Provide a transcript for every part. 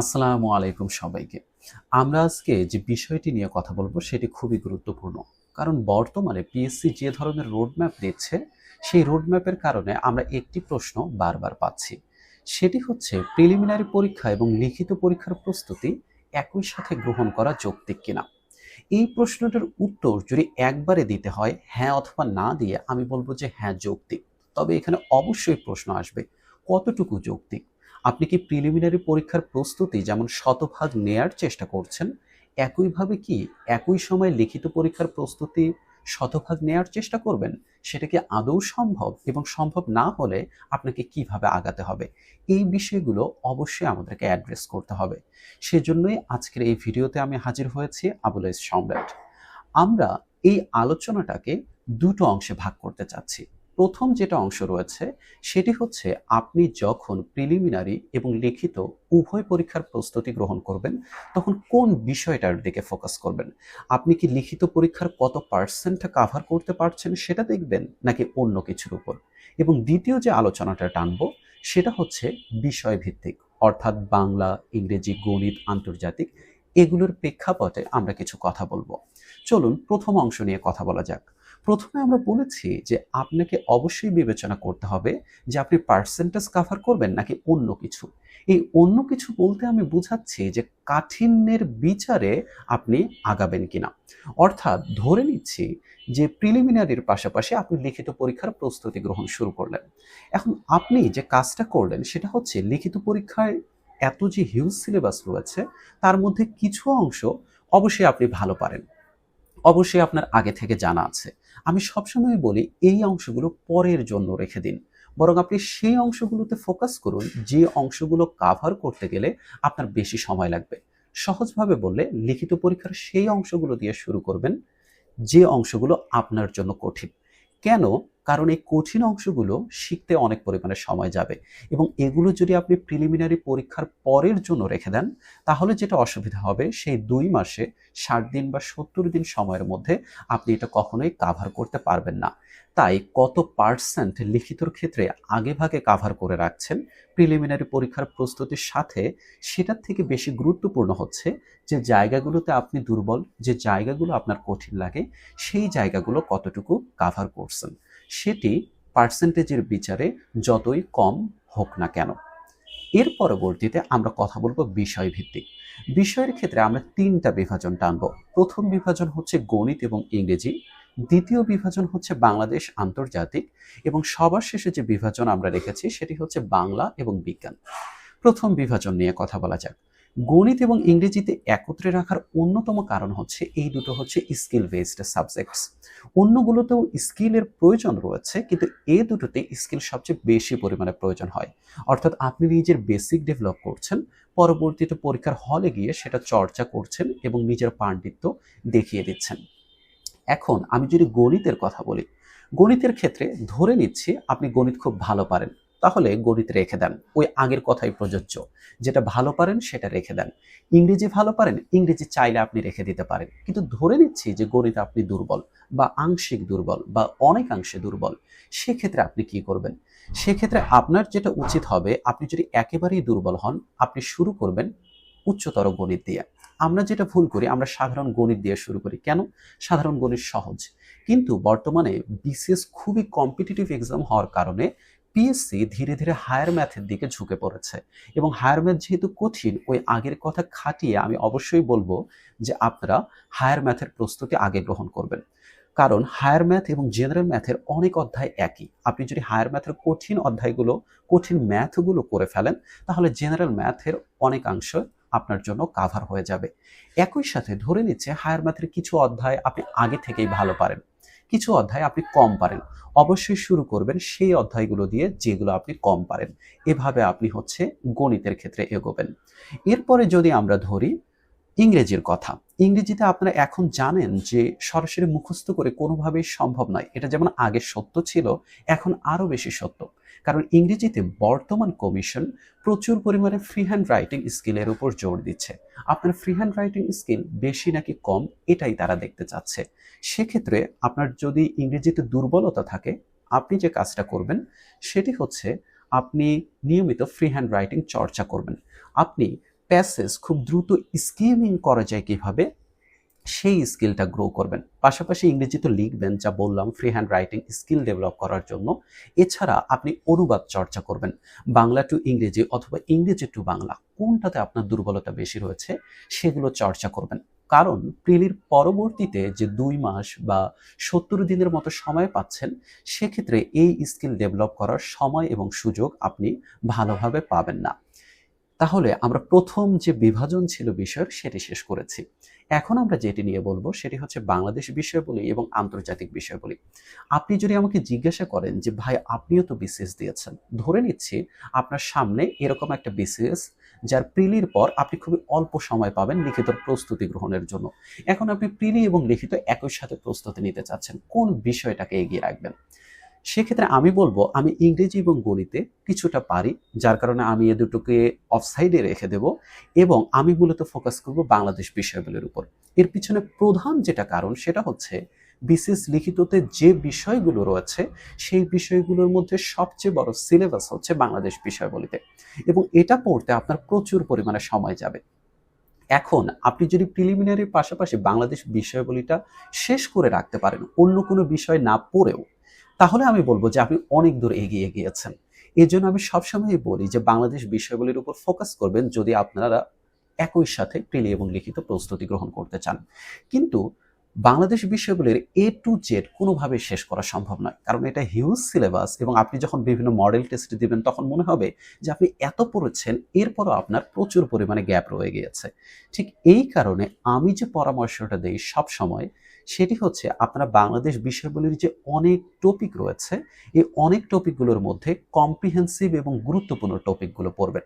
আসসালামু আলাইকুম সবাইকে। আমরা আজকে যে বিষয়টি নিয়ে কথা বলব সেটি খুবই গুরুত্বপূর্ণ। কারণ বর্তমানে পিএসসি যে ধরনের রোডম্যাপ দিচ্ছে, সেই রোডম্যাপের কারণে আমরা একটি প্রশ্ন বারবার পাচ্ছি। সেটি হচ্ছে প্রিলিমিনারি পরীক্ষা এবং লিখিত পরীক্ষার প্রস্তুতি একই সাথে গ্রহণ করা যৌক্তিক কিনা? এই প্রশ্নটার উত্তর যদি একবারে দিতে হয় হ্যাঁ অথবা না দিয়ে, আমি বলব যে হ্যাঁ যৌক্তিক। তবে এখানে অবশ্যই প্রশ্ন আসবে, কতটুকু যৌক্তিক? আপনি কি প্রিলিমিনারি পরীক্ষার প্রস্তুতি যেমন শতভাগ নেয়ার চেষ্টা করছেন, একইভাবে কি একই সময় লিখিত পরীক্ষার প্রস্তুতি শতভাগ নেয়ার চেষ্টা করবেন? সেটা কি আদৌ সম্ভব এবং সম্ভব না হলে আপনাকে কীভাবে আগাতে হবে? এই বিষয়গুলো অবশ্যই আমাদেরকে অ্যাড্রেস করতে হবে। সেজন্যই আজকের এই ভিডিওতে আমি হাজির হয়েছি আবুল সম্রাট। আমরা এই আলোচনাটাকে দুটো অংশে ভাগ করতে চাচ্ছি। প্রথম যেটা অংশ রয়েছে, সেটি হচ্ছে আপনি যখন প্রিলিমিনারি এবং লিখিত উভয় পরীক্ষার প্রস্তুতি গ্রহণ করবেন, তখন কোন বিষয়টার দিকে ফোকাস করবেন? আপনি কি লিখিত পরীক্ষার কত পার্সেন্ট কাভার করতে পারছেন সেটা দেখবেন, নাকি অন্য কিছুর উপর? এবং দ্বিতীয় যে আলোচনাটা টানবো, সেটা হচ্ছে বিষয়ভিত্তিক, অর্থাৎ বাংলা, ইংরেজি, গণিত, আন্তর্জাতিক, এগুলোর প্রেক্ষাপটে আমরা কিছু কথা বলব। চলুন প্রথম অংশ নিয়ে কথা বলা যাক। প্রথমে আমরা বলেছি যে আপনাকে অবশ্যই বিবেচনা করতে হবে যে আপনি পার্সেন্টেজ কাভার করবেন নাকি অন্য কিছু। এই অন্য কিছু বলতে আমি বুঝাচ্ছি যে কাঠিন্যের বিচারে আপনি আগাবেন কিনা। অর্থাৎ ধরে নিচ্ছি যে প্রিলিমিনারির পাশাপাশি আপনি লিখিত পরীক্ষার প্রস্তুতি গ্রহণ শুরু করলেন। এখন আপনি যে কাজটা করলেন সেটা হচ্ছে লিখিত পরীক্ষায় এত যে হিউজ সিলেবাস রয়েছে, তার মধ্যে কিছু অংশ অবশ্যই আপনি ভালো পারেন। অবশ্যই আপনার আগে থেকে জানা আছে। আমি সবসময় বলি, এই অংশগুলো পরের জন্য রেখে দিন। বরং আপনি সেই অংশগুলোতে ফোকাস করুন, যে অংশগুলো কাভার করতে গেলে আপনার বেশি সময় লাগবে। সহজভাবে বললে, লিখিত পরীক্ষার সেই অংশগুলো দিয়ে শুরু করবেন, যে অংশগুলো আপনার জন্য কঠিন। কেন? কারণ এই কঠিন অংশগুলো শিখতে অনেক পরিমাণে সময় যাবে। এবং এগুলো যদি আপনি প্রিলিমিনারি পরীক্ষার পরের জন্য রেখে দেন, তাহলে যেটা অসুবিধা হবে, সেই দুই মাসে ষাট দিন বা সত্তর দিন সময়ের মধ্যে আপনি এটা কখনোই কাভার করতে পারবেন না। তাই কত পার্সেন্ট লিখিতর ক্ষেত্রে আগে ভাগে কাভার করে রাখছেন প্রিলিমিনারি পরীক্ষার প্রস্তুতির সাথে, সেটার থেকে বেশি গুরুত্বপূর্ণ হচ্ছে যে জায়গাগুলোতে আপনি দুর্বল, যে জায়গাগুলো আপনার কঠিন লাগে, সেই জায়গাগুলো কতটুকু কাভার করছেন। সেটি পার্সেন্টেজের বিচারে যতই কম হোক না কেন। এর পরবর্তীতে আমরা কথা বলব বিষয়ভিত্তিক। বিষয়ের ক্ষেত্রে আমরা তিনটা বিভাজন টানব। প্রথম বিভাজন হচ্ছে গণিত এবং ইংরেজি, দ্বিতীয় বিভাজন হচ্ছে বাংলাদেশ আন্তর্জাতিক, এবং সবার শেষে যে বিভাজন আমরা রেখেছি সেটি হচ্ছে বাংলা এবং বিজ্ঞান। প্রথম বিভাজন নিয়ে কথা বলা যাক। গণিত এবং ইংরেজিতে একত্রে রাখার অন্যতম কারণ হচ্ছে, এই দুটো হচ্ছে স্কিল বেসড সাবজেক্টস অন্যগুলোতেও স্কিলের প্রয়োজন রয়েছে, কিন্তু এ দুটোতে স্কিল সবচেয়ে বেশি পরিমাণে প্রয়োজন হয়। অর্থাৎ আপনি নিজের বেসিক ডেভেলপ করছেন, পরবর্তীতে পরীক্ষার হলে গিয়ে সেটা চর্চা করছেন এবং নিজের পাণ্ডিত্য দেখিয়ে দিচ্ছেন। এখন আমি যদি গণিতের কথা বলি, গণিতের ক্ষেত্রে ধরে নিচ্ছি আপনি গণিত খুব ভালো পারেন। তাহলে গণিত রেখে দেন। ওই আগের কথাই প্রযোজ্য। যেটা ভালো পারেন, সেটা রেখে দেন। ইংরেজি ভালো পারেন, ইংরেজি চাইলে আপনি রেখে দিতে পারেন। কিন্তু ধরে নিচ্ছি যে গণিত আপনি দুর্বল বা আংশিক দুর্বল বা অনেকাংশে দুর্বল, সেক্ষেত্রে আপনি কি করবেন? সেক্ষেত্রে আপনার যেটা উচিত হবে, আপনি যদি একেবারেই দুর্বল হন, আপনি শুরু করবেন উচ্চতর গণিত দিয়ে। আমরা যেটা ভুল করি, আমরা সাধারণ গণিত দিয়ে শুরু করি। কেন? সাধারণ গণিত সহজ। কিন্তু বর্তমানে বিসিএস খুবই কম্পিটিটিভ এক্সাম হওয়ার কারণে পিএসসি ধীরে ধীরে হায়ার ম্যাথের দিকে ঝুঁকে পড়েছে এবং হায়ার ম্যাথ যেহেতু কঠিন, ওই আগের কথা খাটিয়ে আমি অবশ্যই বলব যে আপনারা হায়ার ম্যাথের প্রস্তুতি আগে গ্রহণ করবেন। কারণ হায়ার ম্যাথ এবং জেনারেল ম্যাথের অনেক অধ্যায় একই। আপনি যদি হায়ার ম্যাথের কঠিন অধ্যায়গুলো, কঠিন ম্যাথগুলো করে ফেলেন, তাহলে জেনারেল ম্যাথের অনেকাংশ আপনার জন্য কাভার হয়ে যাবে। একই সাথে ধরে নিচ্ছে হায়ার ম্যাথের কিছু অধ্যায় আপনি আগে থেকেই ভালো পারেন। কিছু অধ্যায় আপনি কম পারেন। অবশ্যই শুরু করবেন সেই অধ্যায়গুলো দিয়ে যেগুলো আপনি কম পারেন। এভাবে আপনি হচ্ছে গণিতের ক্ষেত্রে এগোবেন। এরপরে যদি আমরা ধরি ইংরেজির কথা। ইংরেজিতে আপনারা এখন জানেন যে সরাসরি মুখস্থ করে কোনোভাবেই সম্ভব নয়। এটা যেমন আগে সত্য ছিল, এখন আরও বেশি সত্য। কারণ ইংরেজিতে বর্তমান কমিশন প্রচুর পরিমাণে ফ্রি হ্যান্ড রাইটিং স্কিলের উপর জোর দিচ্ছে। আপনার ফ্রি হ্যান্ড রাইটিং স্কিল বেশি নাকি কম, এটাই তারা দেখতে চাচ্ছে। সেক্ষেত্রে আপনার যদি ইংরেজিতে দুর্বলতা থাকে, আপনি যে কাজটা করবেন, সেটি হচ্ছে আপনি নিয়মিত ফ্রি হ্যান্ড রাইটিং চর্চা করবেন। আপনি প্যাসেজ খুব দ্রুত স্কিমিং করা যায় কীভাবে, সেই স্কিলটা গ্রো করবেন। পাশাপাশি ইংরেজি তো লিখবেন, যা বললাম free hand writing skill develop করার জন্য। এছাড়া আপনি অনুবাদ চর্চা করবেন, বাংলা টু ইংরেজি অথবা ইংরেজি টু বাংলা, কোনটাতে আপনার দুর্বলতা বেশি রয়েছে, সেগুলো চর্চা করবেন। কারণ প্রিলির পরবর্তীতে যে দুই মাস বা সত্তর দিনের মতো সময় পাচ্ছেন, সেক্ষেত্রে এই স্কিল ডেভেলপ করার সময় এবং সুযোগ আপনি ভালোভাবে পাবেন না। তাহলে আমরা প্রথম যে বিভাজন ছিল বিষয়ের সেটি শেষ করেছি। এখন আমরা যেটি নিয়ে বলব সেটি হচ্ছে বাংলাদেশ বিষয়বলি এবং আন্তর্জাতিক বিষয়বলি আপনি যদি আমাকে জিজ্ঞাসা করেন যে, ভাই, আপনিও তো বিসিএস দিয়েছেন। ধরে নিচ্ছি আপনার সামনে এরকম একটা বিসিএস যার প্রিলির পর আপনি খুবই অল্প সময় পাবেন লিখিত প্রস্তুতি গ্রহণের জন্য। এখন আপনি প্রিলি এবং লিখিত একই সাথে প্রস্তুতি নিতে চাচ্ছেন। কোন বিষয়টাকে এগিয়ে রাখবেন? সেক্ষেত্রে আমি বলব, আমি ইংরেজি এবং গণিতে কিছুটা পারি, যার কারণে আমি এ দুটোকে অফসাইডে রেখে দেব এবং আমি মূলত ফোকাস করব বাংলাদেশ বিষয়গুলোর উপর। এর পিছনে প্রধান যেটা কারণ, সেটা হচ্ছে বিসিএস লিখিততে যে বিষয়গুলো রয়েছে, সেই বিষয়গুলোর মধ্যে সবচেয়ে বড় সিলেবাস হচ্ছে বাংলাদেশ বিষয়বলিতে। এবং এটা পড়তে আপনার প্রচুর পরিমাণে সময় যাবে। এখন আপনি যদি প্রিলিমিনারির পাশাপাশি বাংলাদেশ বিষয়বলিটা শেষ করে রাখতে পারেন, অন্য কোনো বিষয় না পড়েও তাহলে আমি বলব যে আপনি অনেক দূর এগিয়ে গিয়েছেন। এই জন্য আমি সবসময় বলি যে বাংলাদেশ বিষয়গুলির উপর ফোকাস করবেন যদি আপনারা একই সাথে প্রিলি এবং লিখিত প্রস্তুতি গ্রহণ করতে চান। কিন্তু বাংলাদেশ বিষয়গুলির এ টু জেড কোনোভাবে শেষ করা সম্ভব নয়। কারণ এটা হিউজ সিলেবাস এবং আপনি যখন বিভিন্ন মডেল টেস্ট দিবেন, তখন মনে হবে যে আপনি এত পড়েছেন, এরপরও আপনার প্রচুর পরিমাণে গ্যাপ রয়ে গিয়েছে। ঠিক এই কারণে আমি যে পরামর্শটা দিই সব সময় সেটি হচ্ছে আপনারা বাংলাদেশ বিষয়গুলির যে অনেক টপিক রয়েছে, এই অনেক টপিকগুলোর মধ্যে কম্প্রিহেন্সিভ এবং গুরুত্বপূর্ণ টপিকগুলো পড়বেন।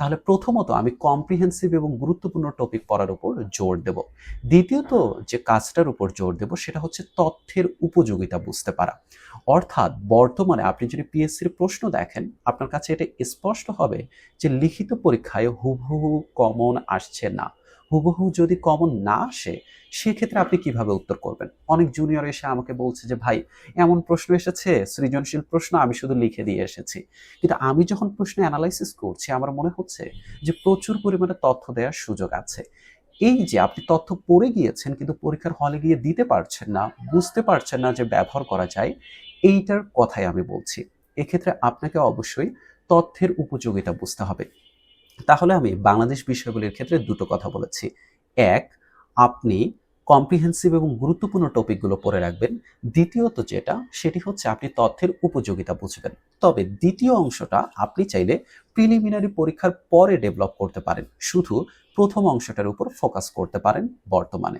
তাহলে প্রথমত আমি কম্প্রিহেন্সিভ এবং গুরুত্বপূর্ণ টপিক পড়ার উপর জোর দেব। দ্বিতীয়ত যে কাজটার উপর জোর দেব সেটা হচ্ছে তথ্যের উপযোগিতা বুঝতে পারা। অর্থাৎ বর্তমানে আপনি যদি পিএসসির প্রশ্ন দেখেন, আপনার কাছে এটা স্পষ্ট হবে যে লিখিত পরীক্ষায় হুবহু কমন আসছে না। হুবহু যদি কমন না আসে, সেক্ষেত্রে আপনি কীভাবে উত্তর করবেন? অনেক জুনিয়র এসে আমাকে বলছে যে, ভাই, এমন প্রশ্ন এসেছে, সৃজনশীল প্রশ্ন আমি শুধু লিখে দিয়ে এসেছি। কিন্তু আমি যখন প্রশ্ন অ্যানালাইসিস করছি, আমার মনে হচ্ছে যে, প্রচুর পরিমাণে তথ্য দেওয়ার সুযোগ আছে। এই যে, আপনি তথ্য পড়ে গিয়েছেন, কিন্তু পরীক্ষার হলে গিয়ে দিতে পারছেন না, বুঝতে পারছেন না যে, ব্যবহার করা যায়, এইটার কথাই আমি বলছি। এক্ষেত্রে আপনাকে অবশ্যই তথ্যের উপযোগিতা বুঝতে হবে। তাহলে আমি বাংলাদেশ বিষয়গুলির ক্ষেত্রে দুটো কথা বলেছি। এক, আপনি কম্প্রিহেন্সিভ এবং গুরুত্বপূর্ণ টপিকগুলো পড়ে রাখবেন। দ্বিতীয়ত যেটা, সেটি হচ্ছে আপনি তথ্যের উপযোগিতা বুঝবেন। তবে দ্বিতীয় অংশটা, আপনি চাইলে প্রিলিমিনারি পরীক্ষার পরে ডেভেলপ করতে পারেন। শুধু প্রথম অংশটার উপর ফোকাস করতে পারেন বর্তমানে।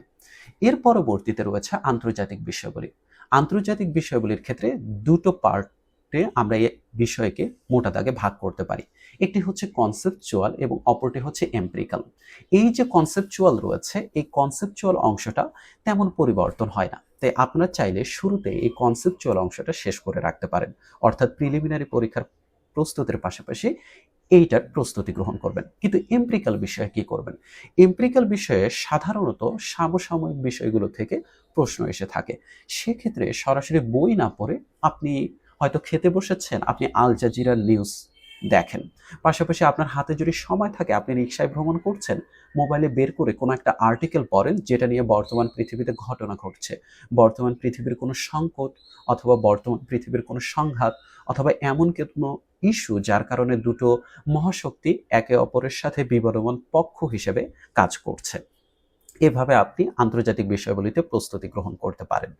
এর পরবর্তীতে রয়েছে আন্তর্জাতিক বিষয়গুলি। আন্তর্জাতিক বিষয়গুলির ক্ষেত্রে দুটো পার্ট আমরা এই বিষয়কে মোটা দাগে ভাগ করতে পারি। একটি হচ্ছে কনসেপচুয়াল এবং অপরটি হচ্ছে এম্পিরিক্যাল এই যে কনসেপচুয়াল রয়েছে, এই কনসেপচুয়াল অংশটা তেমন পরিবর্তন হয় না। তাই আপনারা চাইলে শুরুতে এই কনসেপচুয়াল অংশটা শেষ করে রাখতে পারেন। অর্থাৎ প্রিলিমিনারি পরীক্ষার প্রস্তুতির পাশাপাশি এইটার প্রস্তুতি গ্রহণ করবেন। কিন্তু এমপ্রিক্যাল বিষয়ে কি করবেন? এমপ্রিক্যাল বিষয়ে সাধারণত সমসাময়িক বিষয়গুলো থেকে প্রশ্ন এসে থাকে। সেক্ষেত্রে সরাসরি বই না পড়ে আপনি হয়তো খেতে বসেছেন। আপনি আল জাজিরার নিউজ দেখেন। পাশাপাশি আপনার হাতে যদি সময় থাকে, আপনি রিক্সায় ভ্রমণ করছেন, মোবাইলে বের করে কোনো একটা আর্টিকেল পড়েন, যেটা নিয়ে বর্তমান পৃথিবীতে ঘটনা ঘটছে। বর্তমান পৃথিবীর কোনো সংকট অথবা বর্তমান পৃথিবীর কোনো সংঘাত অথবা এমন কোনো ইস্যু যার কারণে দুটো মহাশক্তি একে অপরের সাথে বিবরমান পক্ষ হিসেবে কাজ করছে। এভাবে আপনি আন্তর্জাতিক বিষয়গুলিতে প্রস্তুতি গ্রহণ করতে পারেন।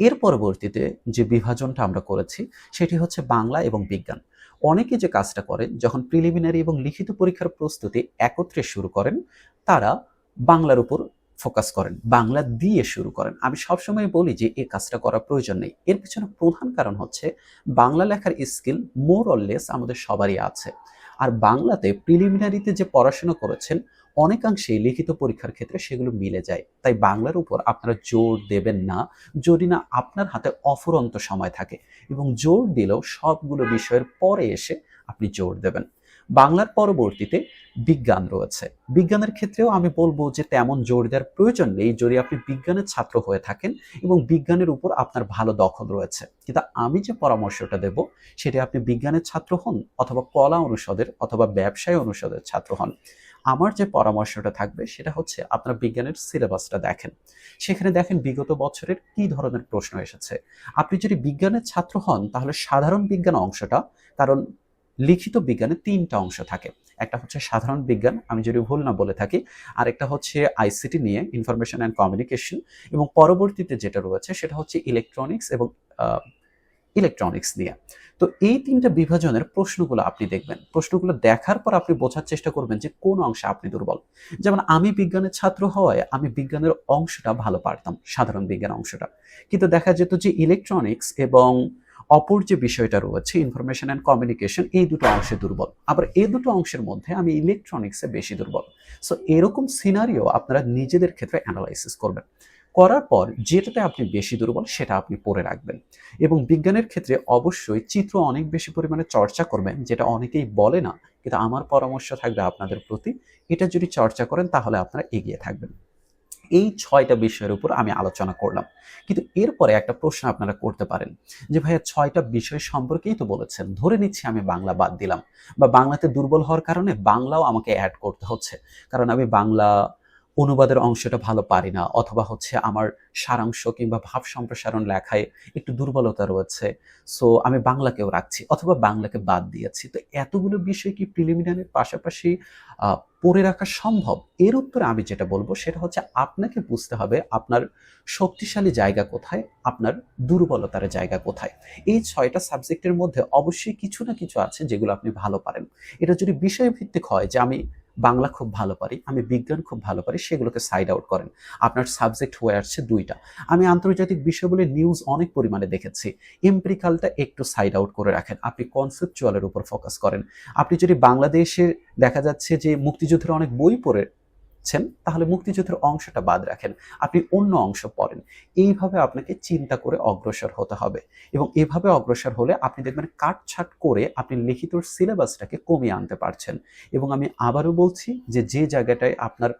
এর পরবর্তীতে যে বিভাজনটা আমরা করেছি, সেটি হচ্ছে বাংলা এবং বিজ্ঞান। অনেকে যে কাজটা করেন, যখন প্রিলিমিনারি এবং লিখিত পরীক্ষার প্রস্তুতি একত্রে শুরু করেন, তারা বাংলার উপর ফোকাস করেন, বাংলা দিয়ে শুরু করেন। আমি সবসময় বলি যে এই কাজটা করার প্রয়োজন নেই। এর পিছনে প্রধান কারণ হচ্ছে, বাংলা লেখার স্কিল মোর অরলেস আমাদের সবারই আছে। আর বাংলাতে প্রিলিমিনারিতে যে পড়াশোনা করেছেন, অনেকাংশেই লিখিত পরীক্ষার ক্ষেত্রে সেগুলো মিলে যায়। তাই বাংলার উপর আপনারা জোর দেবেন না, যদি না আপনার হাতে অফুরন্ত সময় থাকে এবং জোর দিলেও সবগুলো বিষয়ের পরে এসে আপনি জোর দেবেন। বাংলার পরবর্তীতে বিজ্ঞান রয়েছে। বিজ্ঞানের ক্ষেত্রেও আমি বলব যে তেমন জোর দেওয়ার প্রয়োজন নেই যদি আপনি বিজ্ঞানের ছাত্র হয়ে থাকেন এবং বিজ্ঞানের উপর আপনার ভালো দখল রয়েছে। কিন্তু আমি যে পরামর্শটা দেব সেটি আপনি বিজ্ঞানের ছাত্র হন অথবা কলা অনুষদের অথবা ব্যবসায় অনুষদের ছাত্র হন। আমার যে পরামর্শটা থাকবে সেটা হচ্ছে আপনার বিজ্ঞানের সিলেবাসটা দেখেন। সেখানে দেখেন বিগত বছরের কি ধরনের প্রশ্ন এসেছে। আপনি যদি বিজ্ঞানের ছাত্র হন তাহলে সাধারণ বিজ্ঞান অংশটা কারণ লিখিত বিজ্ঞানে তিনটা অংশ থাকে। একটা হচ্ছে সাধারণ বিজ্ঞান, আমি যদি ভুল না বলে থাকি। আর একটা হচ্ছে আইসিটি নিয়ে ইনফরমেশন অ্যান্ড কমিউনিকেশন এবং পরবর্তীতে যেটা রয়েছে, সেটা হচ্ছে ইলেকট্রনিক্স এবং ইলেকট্রনিক্স নিয়ে। তো এই তিনটা বিভাজনের প্রশ্নগুলো আপনি দেখবেন। প্রশ্নগুলো দেখার পর আপনি বোঝার চেষ্টা করবেন যে কোন অংশে আপনি দুর্বল। যেমন, আমি বিজ্ঞানের ছাত্র হওয়ায় আমি বিজ্ঞানের অংশটা ভালো পারতাম, সাধারণ বিজ্ঞান অংশটা। কিন্তু দেখা যেত যে ইলেকট্রনিক্স এবং অপর যে বিষয়টা রয়েছে ইনফরমেশন অ্যান্ড কমিউনিকেশন এই দুটো অংশে দুর্বল। আবার এই দুটো অংশের মধ্যে আমি ইলেকট্রনিক্সে বেশি দুর্বল। সো এরকম সিনারিও আপনারা নিজেদের ক্ষেত্রে অ্যানালাইসিস করবেন। করার পর যেটাতে আপনি বেশি দুর্বল, সেটা আপনি পড়ে রাখবেন। এবং বিজ্ঞানের ক্ষেত্রে অবশ্যই চিত্র অনেক বেশি পরিমাণে চর্চা করবেন, যেটা অনেকেই বলে না, কিন্তু আমার পরামর্শ থাকবে আপনাদের প্রতি। এটা যদি চর্চা করেন, তাহলে আপনারা এগিয়ে থাকবেন। এই ছয়টা বিষয়ের উপর আমি আলোচনা করলাম। কিন্তু এরপরে একটা প্রশ্ন আপনারা করতে পারেন যে, ভাইয়া, ছয়টা বিষয় সম্পর্কেই তো বলেছেন। ধরে নিচ্ছি আমি বাংলা বাদ দিলাম। বা বাংলাতে দুর্বল হওয়ার কারণে বাংলাও আমাকে অ্যাড করতে হচ্ছে। কারণ আমি বাংলা অনুবাদের অংশটা ভালো পারি না, অথবা হচ্ছে আমার সারাংশ কিংবা ভাব সম্প্রসারণ লেখায় একটু দুর্বলতা রয়েছে সো আমি বাংলাকেও রাখছি, অথবা বাংলাকে বাদ দিয়েছি। তো এতগুলো বিষয় কি প্রিলিমিনারির পাশাপাশি পড়ে রাখা সম্ভব? এর উত্তরে আমি যেটা বলব সেটা হচ্ছে আপনাকে বুঝতে হবে আপনার শক্তিশালী জায়গা কোথায়, আপনার দুর্বলতার জায়গা কোথায়। এই ছয়টা সাবজেক্টের মধ্যে অবশ্যই কিছু না কিছু আছে যেগুলো আপনি ভালো পারেন। এটা যদি বিষয়ভিত্তিক হয় যে আমি বাংলা খুব ভালো পারি, আমি বিজ্ঞান খুব ভালো পারি, সেগুলোকে সাইড আউট করেন। আপনার সাবজেক্ট হয়ে আসছে দুইটা। আমি আন্তর্জাতিক বিষয়গুলি নিউজ অনেক পরিমাণে দেখেছি। এমপ্রিকালটা একটু সাইড আউট করে রাখেন। আপনি কনসেপচুয়ালের উপর ফোকাস করেন। আপনি যদি বাংলাদেশের দেখা যাচ্ছে যে মুক্তিযুদ্ধের অনেক বই পড়ে তাহলে মুক্তিযুদ্ধের অংশটা বাদ রাখেন। আপনি অন্য অংশ পড়েন। এইভাবে আপনাকে চিন্তা করে অগ্রসর হতে হবে। এবং এভাবে অগ্রসর হলে আপনি দেখবেন কাটছাট করে আপনি লিখিত সিলেবাসটাকে কমিয়ে আনতে পারছেন। এবং আমি আবারও বলছি যে যে জায়গাটায় আপনার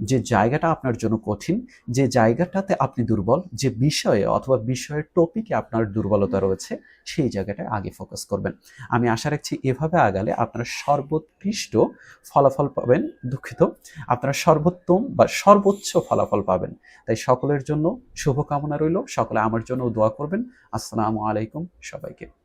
যে জায়গাটা আপনার জন্য কঠিন, যে জায়গাটাতে আপনি দুর্বল, যে বিষয়ে অথবা বিষয়ের টপিকে আপনার দুর্বলতা রয়েছে, সেই জায়গাটায় আগে ফোকাস করবেন। আমি আশা রাখছি এভাবে আগালে আপনারা সর্বোৎকৃষ্ট ফলাফল পাবেন, দুঃখিত। আপনারা সর্বোত্তম বা সর্বোচ্চ ফলাফল পাবেন। তাই সকলের জন্য শুভকামনা রইল। সকলে আমার জন্য দোয়া করবেন। আসসালামু আলাইকুম সবাইকে।